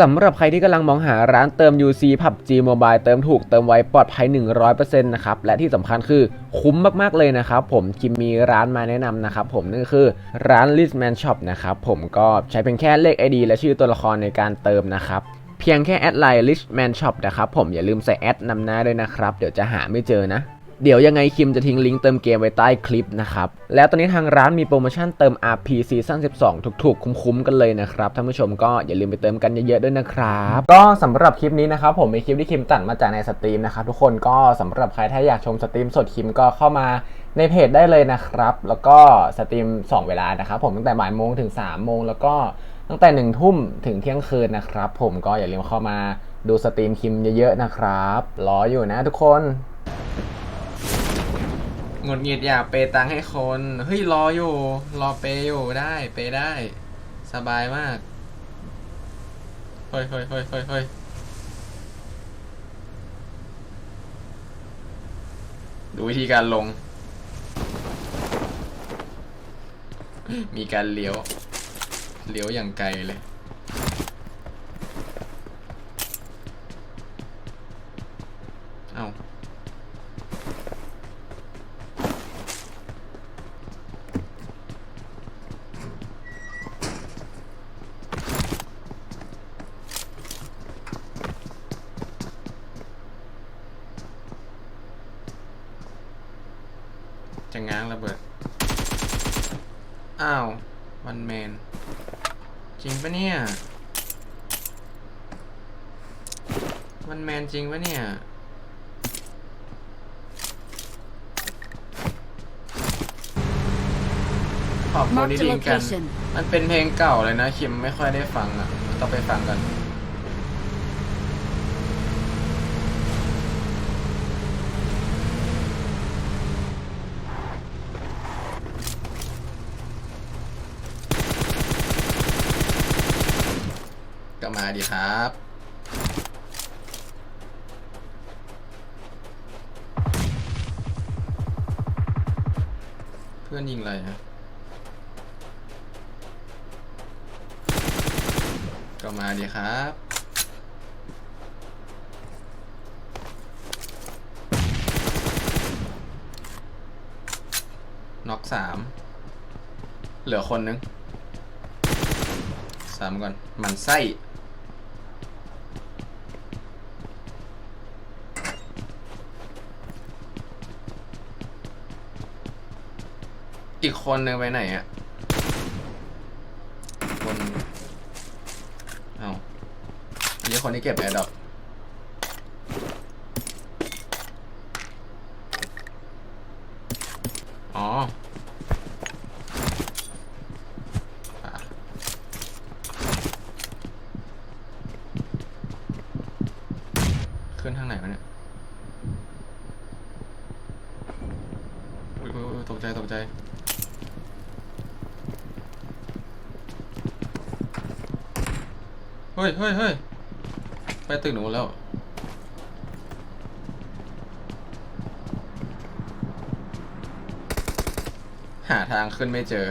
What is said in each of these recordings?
สำหรับใครที่กำลังมองหาร้านเติม UC PUBG Mobile เติมถูกเติมไวปลอดภัย 100%นะครับ และที่สำคัญคือคุ้มมาก ๆ เลยนะครับ ผมคิมมีร้านมาแนะนำนะครับผมนั่นก็คือร้าน Listman Shop นะครับผมก็ใช้เป็นแค่เลข ID และชื่อตัวละครในการเติมนะครับเพียงแค่แอดไลน์ Richman Shop นะครับผมอย่าลืมใส่แอดนำหน้าด้วยนะครับ เดี๋ยวจะหาไม่เจอนะ เดี๋ยวยังไงคิมจะทิ้งลิงก์เติมเกมไว้ใต้คลิปนะครับ แล้วตอนนี้ทางร้านมีโปรโมชั่นเติม RP Season 12 ถูกๆ คุ้มๆ กันเลยนะครับ ท่านผู้ชมก็อย่าลืมไปเติมกันเยอะๆ ด้วยนะครับ ก็สำหรับคลิปนี้นะครับ ผมเป็นคลิปที่คิมตัดมาจากในสตรีมนะครับ ทุกคนก็สำหรับใครถ้าอยากชมสตรีมสดคิมก็เข้ามาในเพจได้เลยนะครับ แล้วก็สตรีม 2 เวลานะครับผมตั้งแต่บ่ายโมงถึง3โมงแล้วก็ตั้งแต่1ทุ่มถึงเที่ยงคืนนะครับ ผมก็อย่าลืมเข้ามาดูสตรีมคิมเยอะๆนะครับรออยู่นะทุกคน หงุดหงิดอยากเปยตังให้คน เฮ้ยรออยู่ รอเปยอยู่ได้ เปยได้ สบายมาก เฮ้ยเฮ้ยเฮ้ยเฮ้ยเฮ้ยดูวิธีการลง มีการเลี้ยว เลี้ยวอย่างไกลเลย จะง้างระเบิด อ้าว วันแมน จริงปะเนี่ย วันแมนจริงปะเนี่ย ขอบคุณ Marked ที่ a ลิงก์กัน location มันเป็นเพลงเก่าเลยนะ คิมไม่ค่อยได้ฟังอะ ต้องไปฟังกัน ก็มาดีครับ เพื่อนยิงอะไรฮะก็มาดีครับน็อกสาม เหลือคนนึงสามก่อน มันไส้ คนหนึ่งไปไหนอะ คน เอานี่คนที่เก็บแอร์ดรอปอ๋ออะขึ้นทางไหนวะเนี่ยตกใจตกใจ ฮ้ยเฮ้ยเฮ้ยไปตึกหนูแล้ว หาทางขึ้นไม่เจอ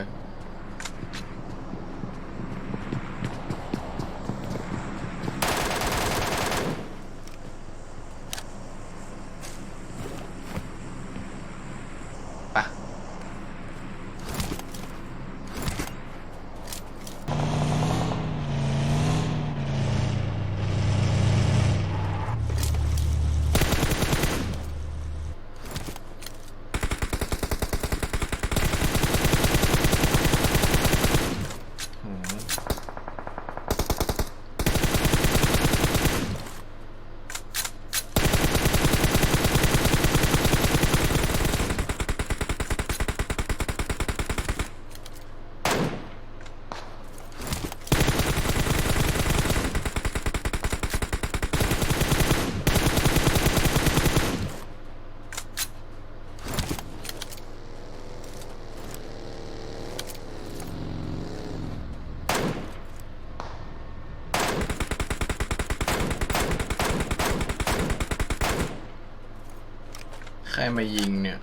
มายิงเนี่ย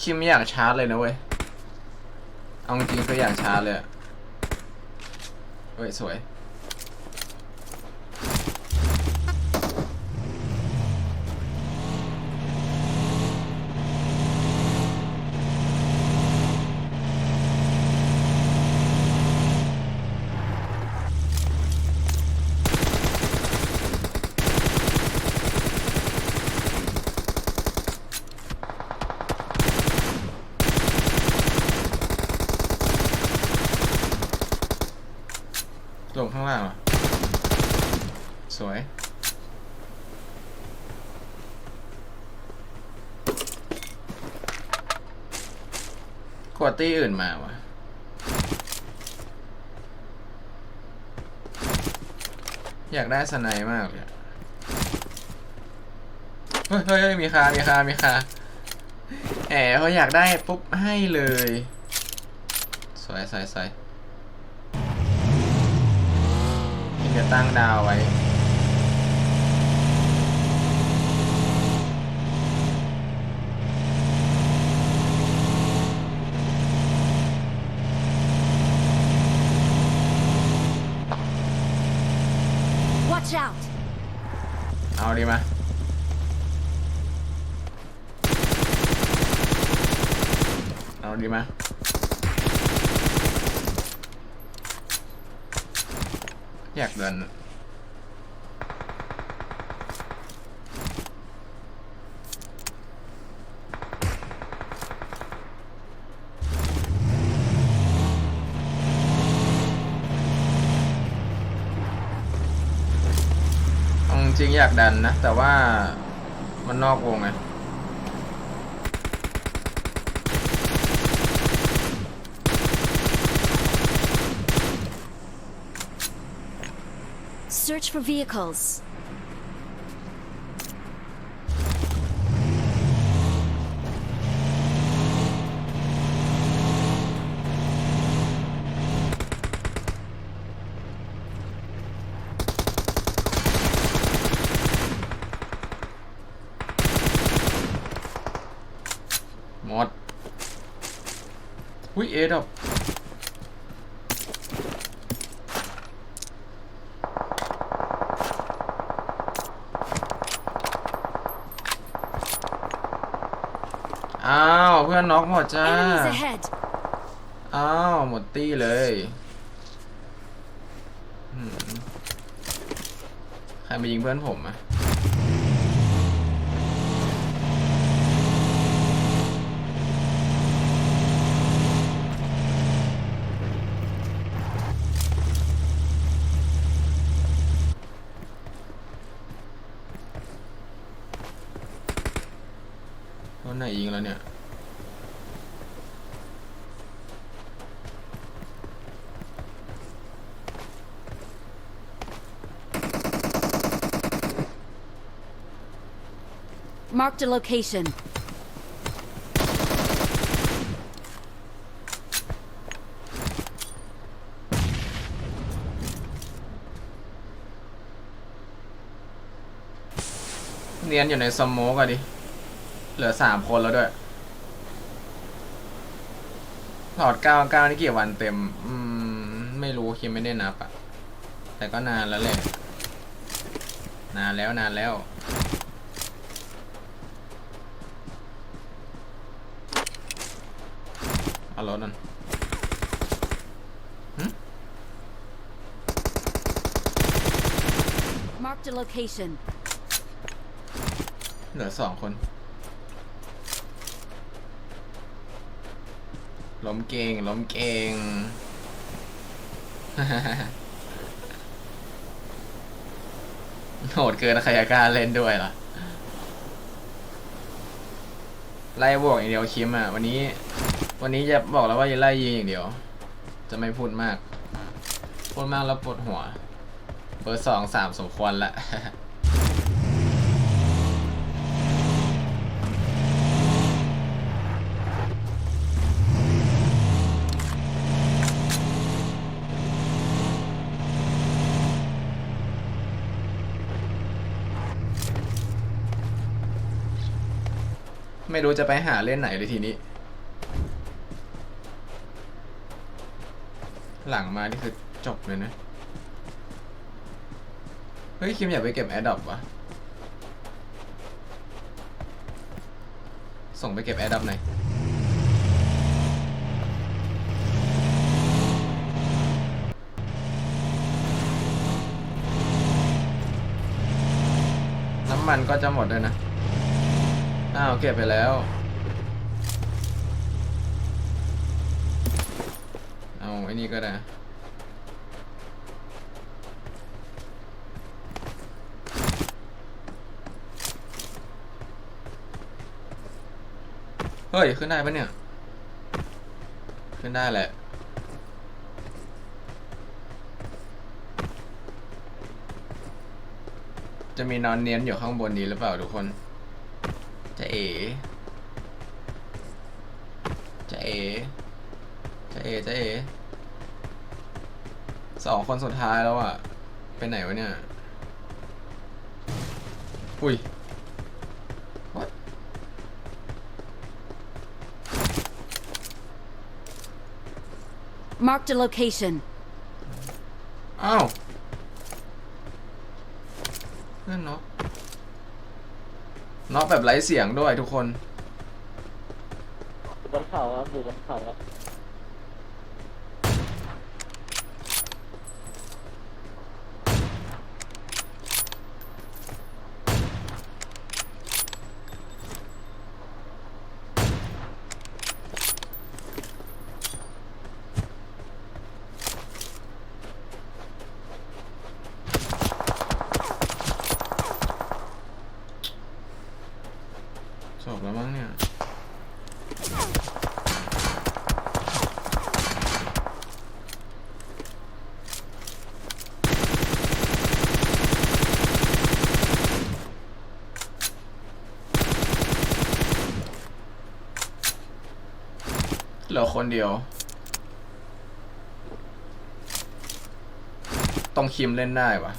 คิมไม่อยากชาร์จเลยนะเว้ย เอาจริงๆคืออยากชาร์จเลยเว้ย สวย ลงข้างล่างเหรอ สวย กวดตี้อื่นมาวะอยากได้สไนมากเลยเฮ้ยเฮ้ยเฮ้ยมีคา มีคา มีคา แหมเขาอยากได้ปุ๊บให้เลย สวยสวยสวย ที่ จะตั้งดาวไว้ Watch out! เอาดีมาเอาดีมา ยากเดินเอาจริงอยากดันนะ แต่ว่ามันนอกวงไง Search for vehicles. หมดอุ้ยเอดอกอ้าว เพื่อนน็อกหมดจ้า Enemies ahead! อ้าว หมดตี้เลยอืมใครมายิงเพื่อนผมอะคนไหนยิงแล้วเนี่ย Marked a location. เนียนอยู่ในสมโมกอะดิ เหลือสามคนแล้วด้วย ถอดเก้าเก้านี่กี่วันเต็ม อืม ไม่รู้คิดไม่ได้นับอะแต่ก็นานแล้วแหละ นานแล้วนานแล้ว เอารถนั่น Marked a location. เหลือสองคน ล้มเก่งล้มเก่งโหดเกินใครจะกล้าเล่นด้วยล่ะ ไล่บวกอย่างเดียวคิมอะ วันนี้ วันนี้จะบอกแล้วว่าจะไล่ยิงอย่างเดียว จะไม่พูดมาก พูดมากแล้วปวดหัว เบอร์สองสามสมควรละไม่รู้จะไปหาเล่นไหนเลยทีนี้ หลังมานี่คือจบเลยนะ เฮ้ย คิมอยากไปเก็บแอดดอปวะ ส่งไปเก็บแอดดอปหน่อยน้ำมันก็จะหมดเลยนะ อ้าว เก็บไปแล้ว เอาไอ้นี่ก็ได้เฮ้ย ขึ้นได้ปะเนี่ย ขึ้นได้แหละ จะมีนอนเนียนอยู่ข้างบนนี้หรือเปล่าทุกคน จะเอ จะเอ จะเอ จะเอ สองคนสุดท้ายแล้วอะไปไหนวะเนี่ย อุ้ย What? Marked a location. อ้าวเพื่อนน็อกน็อกแบบไร้เสียงด้วยทุกคน อยู่บนเขาครับอยู่บนเขาครับ เหลือคนเดียว ต้องคิมเล่นได้ปะ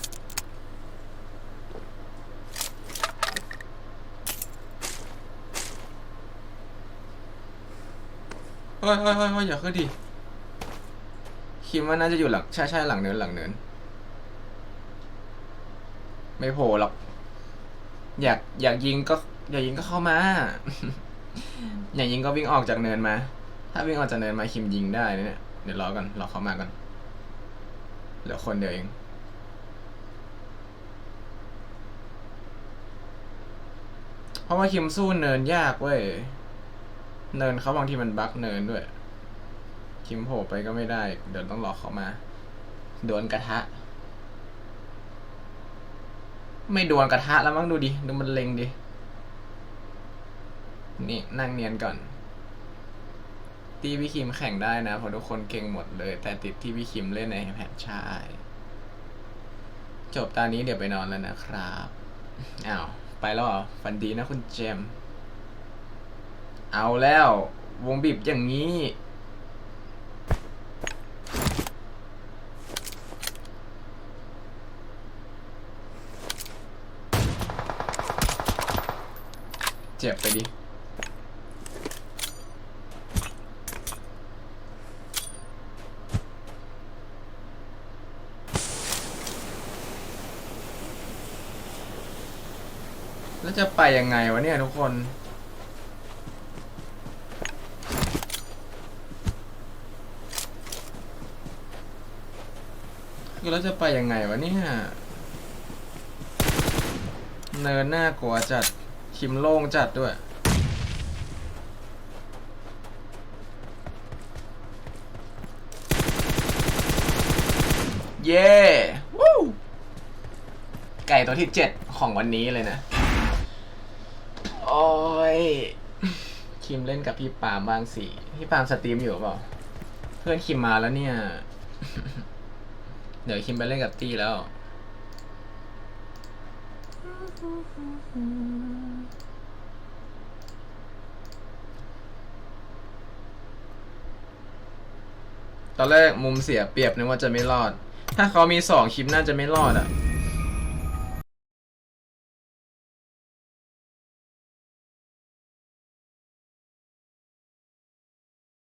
เฮ้ยเฮ้ยเฮ้ยเฮ้ยอย่าขึ้นดิ คิมว่าน่าจะอยู่หลัง ใช่ใช่หลังเนินหลังเนิน ไม่โผล่หรอก อยากอยากยิงก็ อยากยิงก็เข้ามา อยากยิงก็วิ่งออกจากเนินมา ถ้าวิ่งออกจากเนินมาคิมยิงได้นเนี่ยเดี๋ยวรอก่อนรอเขามาก่อนเหลือคนเดียวเองเพราะว่าคิมสู้เนินยากเว้ยเนินเขาบางทีมันบั๊กเนินด้วย คิมโผล่ไปก็ไม่ได้ เดี๋ยวต้องรอเขามาโดนกระทะ ไม่โดนกระทะแล้วมั้งดูดิ ดูมันเล็งดิ นี่นั่งเนียนก่อน ตีพี่คิมแข่งได้นะเพราะทุกคนเก่งหมดเลย แต่ติดที่พี่คิมเล่นในแพทชายจบตอนนี้เดี๋ยวไปนอนแล้วนะครับอ้าวไปแล้วเหรอฝันดีนะคุณเจม เอาแล้ว วงบีบอย่างนี้ เจ็บไปดิ จะไปยังไงวะเนี่ยทุกคน คือเราจะไปยังไงวะเนี่ยเนินหน้ากลัวจัด คิมโล่งจัดด้วยเย้วู้ไก่ตัวที่เจ็ดของวันนี้เลยนะ คิมเล่นกับพี่ปามบ้างสิพี่ปามสตรีมอยู่เปล่า เพื่อนคิมมาแล้วเนี่ย เดี๋ยวคิมไปเล่นกับตี้แล้ว ตอนแรกมุมเสียเปรียบนึกว่าจะไม่รอด ถ้าเขามีสองคลิปน่าจะไม่รอดอะ่ะ